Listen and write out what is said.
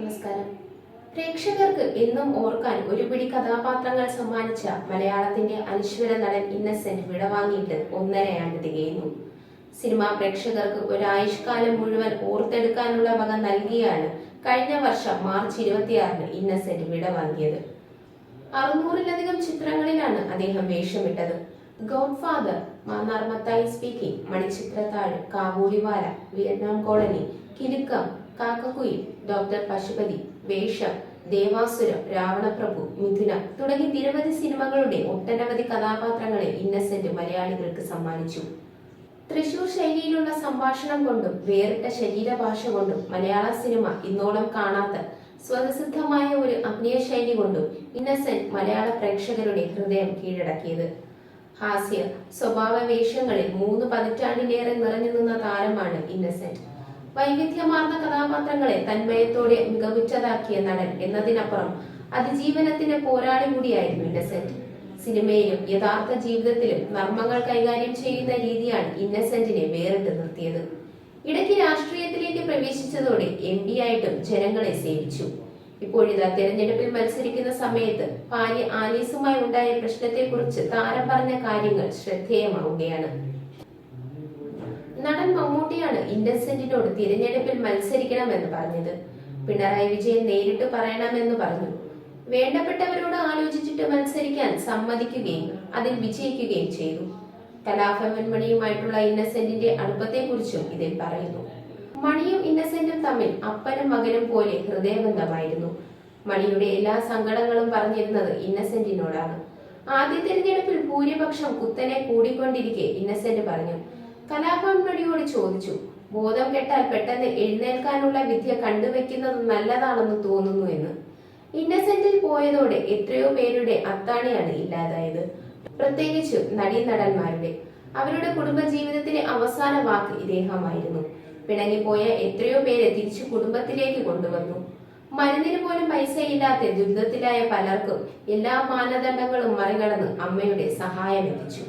നമസ്കാരം. പ്രേക്ഷകർക്ക് എന്നും ഓർക്കാൻ ഒരുപിടി കഥാപാത്രങ്ങൾ സമ്മാനിച്ച മലയാളത്തിന്റെ അനശ്വര നടൻ ഇന്നസെന്റ് വിടവാങ്ങിയിട്ട് ഒന്നരയാണ്ട് തികയുന്നു. സിനിമാ പ്രേക്ഷകർക്ക് ഒരായുഷ്കാലം മുഴുവൻ ഓർത്തെടുക്കാനുള്ള വക നൽകിയാണ് കഴിഞ്ഞ വർഷം മാർച്ച് ഇരുപത്തിയാറിന് ഇന്നസെന്റ് വിടവാങ്ങിയത്. അറുന്നൂറിലധികം ചിത്രങ്ങളിലാണ് അദ്ദേഹം വേഷമിട്ടത്. Godfather Mannar Mathai speaking Manichitrathazhu Kabuliwala Vietnam colony Kilukkam Kakkakuyil doctor Pasupathi വേഷം ദേവാസുരം രാവണപ്രഭു മിഥുന തുടങ്ങി നിരവധി സിനിമകളുടെ ഒട്ടനവധി കഥാപാത്രങ്ങളെ ഇന്നസെന്റ് മലയാളികൾക്ക് സമ്മാനിച്ചു. തൃശൂർ ശൈലിയിലുള്ള സംഭാഷണം കൊണ്ടും വേറിട്ട ശരീരഭാഷ കൊണ്ടും മലയാള സിനിമ ഇന്നോളം കാണാത്ത സ്വതസിദ്ധമായ ഒരു അഭിനയ ശൈലി കൊണ്ടും ഇന്നസെന്റ് മലയാള പ്രേക്ഷകരുടെ ഹൃദയം കീഴടക്കിയത്. ഹാസ്യ സ്വഭാവ വേഷങ്ങളിൽ മൂന്ന് പതിറ്റാണ്ടിലേറെ നിറഞ്ഞു നിന്ന താരമാണ് ഇന്നസെന്റ്. വൈവിധ്യമാർന്ന കഥാപാത്രങ്ങളെ തന്മയത്തോടെ മികവുറ്റതാക്കിയ നടൻ എന്നതിനപ്പുറം അതിജീവനത്തിന്റെ പോരാളി കൂടിയായിരുന്നു ഇന്നസെന്റ്. സിനിമയിലും യഥാർത്ഥ ജീവിതത്തിലും നർമ്മങ്ങൾ കൈകാര്യം ചെയ്യുന്ന രീതിയാണ് ഇന്നസെന്റിനെ വേറിട്ട് നിർത്തിയത്. ഇടയ്ക്ക് രാഷ്ട്രീയത്തിലേക്ക് പ്രവേശിച്ചതോടെ എം പി ആയിട്ടും ജനങ്ങളെ സേവിച്ചു. ഇപ്പോഴിതാ തെരഞ്ഞെടുപ്പിൽ മത്സരിക്കുന്ന സമയത്ത് ഭാര്യ ആലീസുമായി ഉണ്ടായ പ്രശ്നത്തെക്കുറിച്ച് താരം പറഞ്ഞ കാര്യങ്ങൾ ശ്രദ്ധേയമാവുകയാണ്. നടൻ മമ്മൂട്ടിയാണ് ഇന്നസെന്റിനോട് തിരഞ്ഞെടുപ്പിൽ മത്സരിക്കണമെന്ന് പറഞ്ഞത്. പിണറായി വിജയൻ നേരിട്ട് പറയണമെന്ന് പറഞ്ഞു. വേണ്ടപ്പെട്ടവരോട് ആലോചിച്ചിട്ട് മത്സരിക്കാൻ സമ്മതിക്കുകയും അതിൽ വിജയിക്കുകയും ചെയ്തു. കലാഭവൻ മണിയുമായിട്ടുള്ള ഇന്നസെന്റിന്റെ അടുപ്പത്തെക്കുറിച്ചും ഇതിൽ പറയുന്നു. മണിയും ഇന്നസെന്റും തമ്മിൽ അപ്പനും മകനും പോലെ ഹൃദയബന്ധമായിരുന്നു. മണിയുടെ എല്ലാ സങ്കടങ്ങളും പറഞ്ഞിരുന്നത് ഇന്നസെന്റിനോടാണ്. ആദ്യ തിരഞ്ഞെടുപ്പിൽ ഭൂരിപക്ഷം കുത്തനെ കൂടിക്കൊണ്ടിരിക്കെ ഇന്നസെന്റ് പറഞ്ഞു. കലാഭവൻ മണിയോട് ചോദിച്ചു ബോധം കെട്ടാൽ പെട്ടെന്ന് എഴുന്നേൽക്കാനുള്ള വിദ്യ കണ്ടുവെക്കുന്നത് നല്ലതാണെന്ന് തോന്നുന്നു എന്ന്. ഇന്നസെന്റിൽ പോയതോടെ എത്രയോ പേരുടെ അത്താണിയാണ് ഇല്ലാതായത്. പ്രത്യേകിച്ച് നടീനടന്മാരുടെ. അവരുടെ കുടുംബജീവിതത്തിലെ അവസാന വാക്ക് ഇദ്ദേഹമായിരുന്നു. പിണങ്ങിപ്പോയ എത്രയോ പേരെ തിരിച്ചു കുടുംബത്തിലേക്ക് കൊണ്ടുവന്നു. മരുന്നിന് പോലും പൈസയില്ലാത്ത ദുരിതത്തിലായ പലർക്കും എല്ലാ മാനദണ്ഡങ്ങളും മറികടന്ന് അമ്മയുടെ സഹായം എത്തിച്ചു